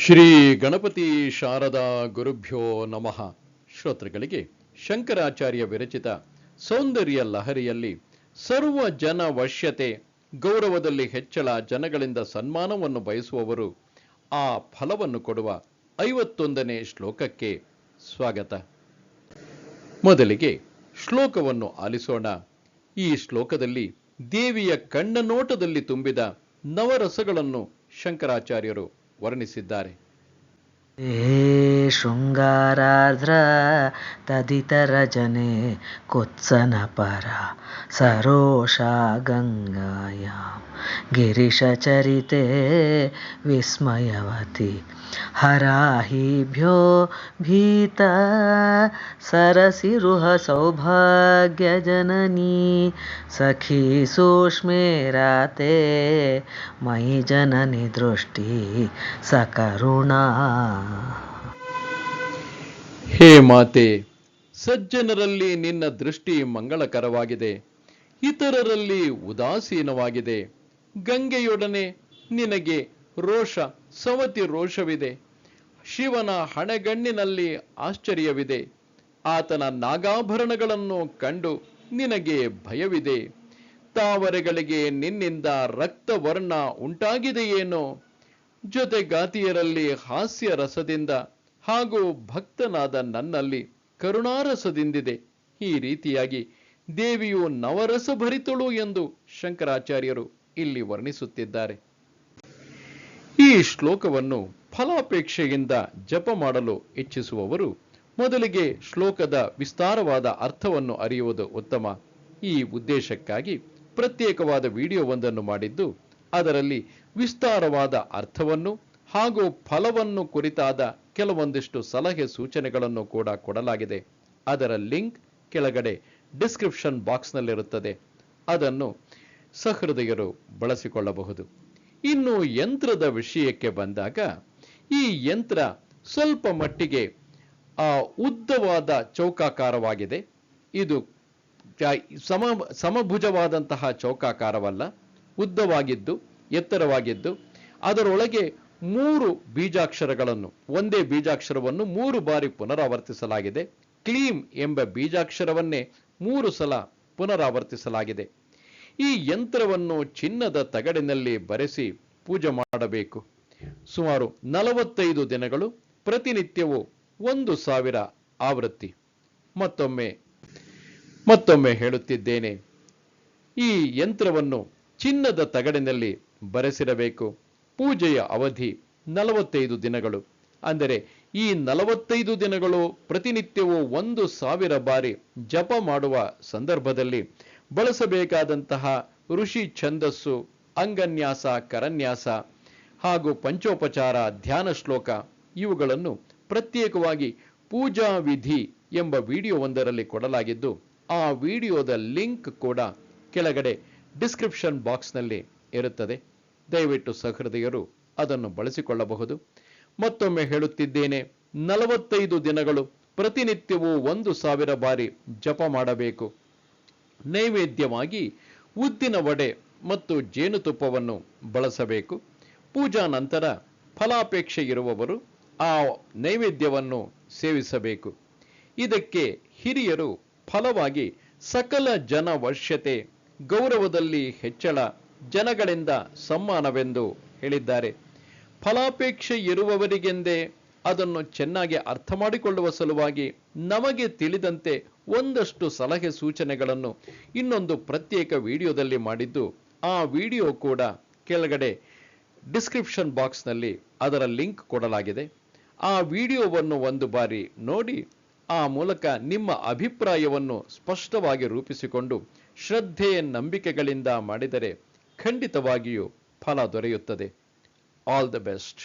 ಶ್ರೀ ಗಣಪತಿ ಶಾರದಾ ಗುರುಭ್ಯೋ ನಮಃ. ಶ್ರೋತೃಗಳಿಗೆ ಶಂಕರಾಚಾರ್ಯ ವಿರಚಿತ ಸೌಂದರ್ಯ ಲಹರಿಯಲ್ಲಿ ಸರ್ವ ಜನ ವಶ್ಯತೆ, ಗೌರವದಲ್ಲಿ ಹೆಚ್ಚಳ ಜನಗಳಿಂದ ಸನ್ಮಾನವನ್ನು ಬಯಸುವವರು ಆ ಫಲವನ್ನು ಕೊಡುವ ಐವತ್ತೊಂದನೇ ಶ್ಲೋಕಕ್ಕೆ ಸ್ವಾಗತ. ಮೊದಲಿಗೆ ಶ್ಲೋಕವನ್ನು ಆಲಿಸೋಣ. ಈ ಶ್ಲೋಕದಲ್ಲಿ ದೇವಿಯ ಕಣ್ಣ ನೋಟದಲ್ಲಿ ತುಂಬಿದ ನವರಸಗಳನ್ನು ಶಂಕರಾಚಾರ್ಯರು ವರ್ಣಿಸಿದ್ದಾರೆ. ये शृङ्गाराद्रा तदितरजने कुत्सनपरा सरोषा गङ्गायां गिरिशचरिते विस्मयवती। हराहिभ्यो भीता सरसिरुहसौभाग्यजननी सखी सूक्ष्मे राते मयि जननि दृष्टि सकरुणा ಹೇ ಮಾತೆ, ಸಜ್ಜನರಲ್ಲಿ ನಿನ್ನ ದೃಷ್ಟಿ ಮಂಗಳಕರವಾಗಿದೆ, ಇತರರಲ್ಲಿ ಉದಾಸೀನವಾಗಿದೆ. ಗಂಗೆಯೊಡನೆ ನಿನಗೆ ರೋಷ, ಸವತಿ ರೋಷವಿದೆ. ಶಿವನ ಹಣೆಗಣ್ಣಿನಲ್ಲಿ ಆಶ್ಚರ್ಯವಿದೆ. ಆತನ ನಾಗಾಭರಣಗಳನ್ನು ಕಂಡು ನಿನಗೆ ಭಯವಿದೆ. ತಾವರೆಗಳಿಗೆ ನಿನ್ನಿಂದ ರಕ್ತವರ್ಣ ಉಂಟಾಗಿದೆಯೇನೋ? ಜೊತೆಗಾತಿಯರಲ್ಲಿ ಹಾಸ್ಯ ರಸದಿಂದ ಹಾಗೂ ಭಕ್ತನಾದ ನನ್ನಲ್ಲಿ ಕರುಣಾರಸದಿಂದಿದೆ. ಈ ರೀತಿಯಾಗಿ ದೇವಿಯು ನವರಸ ಭರಿತಳು ಎಂದು ಶಂಕರಾಚಾರ್ಯರು ಇಲ್ಲಿ ವರ್ಣಿಸುತ್ತಿದ್ದಾರೆ. ಈ ಶ್ಲೋಕವನ್ನು ಫಲಾಪೇಕ್ಷೆಯಿಂದ ಜಪ ಮಾಡಲು ಇಚ್ಛಿಸುವವರು ಮೊದಲಿಗೆ ಶ್ಲೋಕದ ವಿಸ್ತಾರವಾದ ಅರ್ಥವನ್ನು ಅರಿಯುವುದು ಉತ್ತಮ. ಈ ಉದ್ದೇಶಕ್ಕಾಗಿ ಪ್ರತ್ಯೇಕವಾದ ವಿಡಿಯೋವೊಂದನ್ನು ಮಾಡಿದ್ದು ಅದರಲ್ಲಿ ವಿಸ್ತಾರವಾದ ಅರ್ಥವನ್ನು ಹಾಗೂ ಫಲವನ್ನು ಕುರಿತಾದ ಕೆಲವೊಂದಿಷ್ಟು ಸಲಹೆ ಸೂಚನೆಗಳನ್ನು ಕೂಡ ಕೊಡಲಾಗಿದೆ. ಅದರ ಲಿಂಕ್ ಕೆಳಗಡೆ ಡಿಸ್ಕ್ರಿಪ್ಷನ್ ಬಾಕ್ಸ್ನಲ್ಲಿರುತ್ತದೆ. ಅದನ್ನು ಸಹೃದಯರು ಬಳಸಿಕೊಳ್ಳಬಹುದು. ಇನ್ನು ಯಂತ್ರದ ವಿಷಯಕ್ಕೆ ಬಂದಾಗ, ಈ ಯಂತ್ರ ಸ್ವಲ್ಪ ಮಟ್ಟಿಗೆ, ಆ, ಉದ್ದವಾದ ಚೌಕಾಕಾರವಾಗಿದೆ. ಇದು ಸಮ ಸಮಭುಜವಾದಂತಹ ಚೌಕಾಕಾರವಲ್ಲ. ಉದ್ದವಾಗಿದ್ದು, ಎತ್ತರವಾಗಿದ್ದು, ಅದರೊಳಗೆ ಮೂರು ಬೀಜಾಕ್ಷರಗಳನ್ನು, ಒಂದೇ ಬೀಜಾಕ್ಷರವನ್ನು ಮೂರು ಬಾರಿ ಪುನರಾವರ್ತಿಸಲಾಗಿದೆ. ಕ್ಲೀಮ್ ಎಂಬ ಬೀಜಾಕ್ಷರವನ್ನೇ ಮೂರು ಸಲ ಪುನರಾವರ್ತಿಸಲಾಗಿದೆ. ಈ ಯಂತ್ರವನ್ನು ಚಿನ್ನದ ತಗಡಿನಲ್ಲಿ ಬರೆಸಿ ಪೂಜೆ ಮಾಡಬೇಕು. ಸುಮಾರು ನಲವತ್ತೈದು ದಿನಗಳು ಪ್ರತಿನಿತ್ಯವೂ ಒಂದು ಸಾವಿರ ಆವೃತ್ತಿ. ಮತ್ತೊಮ್ಮೆ ಮತ್ತೊಮ್ಮೆ ಹೇಳುತ್ತಿದ್ದೇನೆ. ಈ ಯಂತ್ರವನ್ನು ಚಿನ್ನದ ತಗಡಿನಲ್ಲಿ ಬರೆಸಿರಬೇಕು. ಪೂಜೆಯ ಅವಧಿ ನಲವತ್ತೈದು ದಿನಗಳು. ಅಂದರೆ ಈ ನಲವತ್ತೈದು ದಿನಗಳು ಪ್ರತಿನಿತ್ಯವೂ ಒಂದು ಸಾವಿರ ಬಾರಿ ಜಪ ಮಾಡುವ ಸಂದರ್ಭದಲ್ಲಿ ಬಳಸಬೇಕಾದಂತಹ ಋಷಿ ಛಂದಸ್ಸು, ಅಂಗನ್ಯಾಸ, ಕರನ್ಯಾಸ ಹಾಗೂ ಪಂಚೋಪಚಾರ, ಧ್ಯಾನ ಶ್ಲೋಕ ಇವುಗಳನ್ನು ಪ್ರತ್ಯೇಕವಾಗಿ ಪೂಜಾ ವಿಧಿ ಎಂಬ ವಿಡಿಯೋವೊಂದರಲ್ಲಿ ಕೊಡಲಾಗಿದ್ದು, ಆ ವಿಡಿಯೋದ ಲಿಂಕ್ ಕೂಡ ಕೆಳಗಡೆ ಡಿಸ್ಕ್ರಿಪ್ಷನ್ ಬಾಕ್ಸ್ನಲ್ಲಿ ಇರುತ್ತದೆ. ದಯವಿಟ್ಟು ಸಹೃದಯರು ಅದನ್ನು ಬಳಸಿಕೊಳ್ಳಬಹುದು. ಮತ್ತೊಮ್ಮೆ ಹೇಳುತ್ತಿದ್ದೇನೆ, ನಲವತ್ತೈದು ದಿನಗಳು ಪ್ರತಿನಿತ್ಯವೂ ಒಂದು ಸಾವಿರ ಬಾರಿ ಜಪ ಮಾಡಬೇಕು. ನೈವೇದ್ಯವಾಗಿ ಉದ್ದಿನ ವಡೆ ಮತ್ತು ಜೇನುತುಪ್ಪವನ್ನು ಬಳಸಬೇಕು. ಪೂಜಾ ನಂತರ ಫಲಾಪೇಕ್ಷೆ ಇರುವವರು ಆ ನೈವೇದ್ಯವನ್ನು ಸೇವಿಸಬೇಕು. ಇದಕ್ಕೆ ಹಿರಿಯರು ಫಲವಾಗಿ ಸಕಲ ಜನ ವಶ್ಯತೆ ಗೌರವದಲ್ಲಿ ಹೆಚ್ಚಳ, ಜನಗಳಿಂದ ಸಮ್ಮಾನವೆಂದು ಹೇಳಿದ್ದಾರೆ. ಫಲಾಪೇಕ್ಷೆ ಇರುವವರಿಗೆಂದೇ ಅದನ್ನು ಚೆನ್ನಾಗಿ ಅರ್ಥ ಮಾಡಿಕೊಳ್ಳುವ ಸಲುವಾಗಿ ನಮಗೆ ತಿಳಿದಂತೆ ಒಂದಷ್ಟು ಸಲಹೆ ಸೂಚನೆಗಳನ್ನು ಇನ್ನೊಂದು ಪ್ರತ್ಯೇಕ ವಿಡಿಯೋದಲ್ಲಿ ಮಾಡಿದ್ದು, ಆ ವಿಡಿಯೋ ಕೂಡ ಕೆಳಗಡೆ ಡಿಸ್ಕ್ರಿಪ್ಷನ್ ಬಾಕ್ಸ್ನಲ್ಲಿ ಅದರ ಲಿಂಕ್ ಕೊಡಲಾಗಿದೆ. ಆ ವಿಡಿಯೋವನ್ನು ಒಂದು ಬಾರಿ ನೋಡಿ, ಆ ಮೂಲಕ ನಿಮ್ಮ ಅಭಿಪ್ರಾಯವನ್ನು ಸ್ಪಷ್ಟವಾಗಿ ರೂಪಿಸಿಕೊಂಡು ಶ್ರದ್ಧೆ ನಂಬಿಕೆಗಳಿಂದ ಮಾಡಿದರೆ ಖಂಡಿತವಾಗಿಯೂ ಫಲ ದೊರೆಯುತ್ತದೆ. ಆಲ್ ದ ಬೆಸ್ಟ್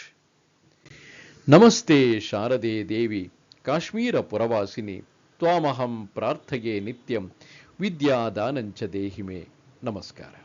ನಮಸ್ತೆ ಶಾರದೆ ದೇವಿ, ಕಾಶ್ಮೀರ ಪುರವಾಸಿನಿ, ತ್ವಾಮಹಂ ಪ್ರಾರ್ಥಗೆ ನಿತ್ಯಂ, ವಿದ್ಯಾದಾನಂಚ ದೇಹಿಮೆ. ನಮಸ್ಕಾರ.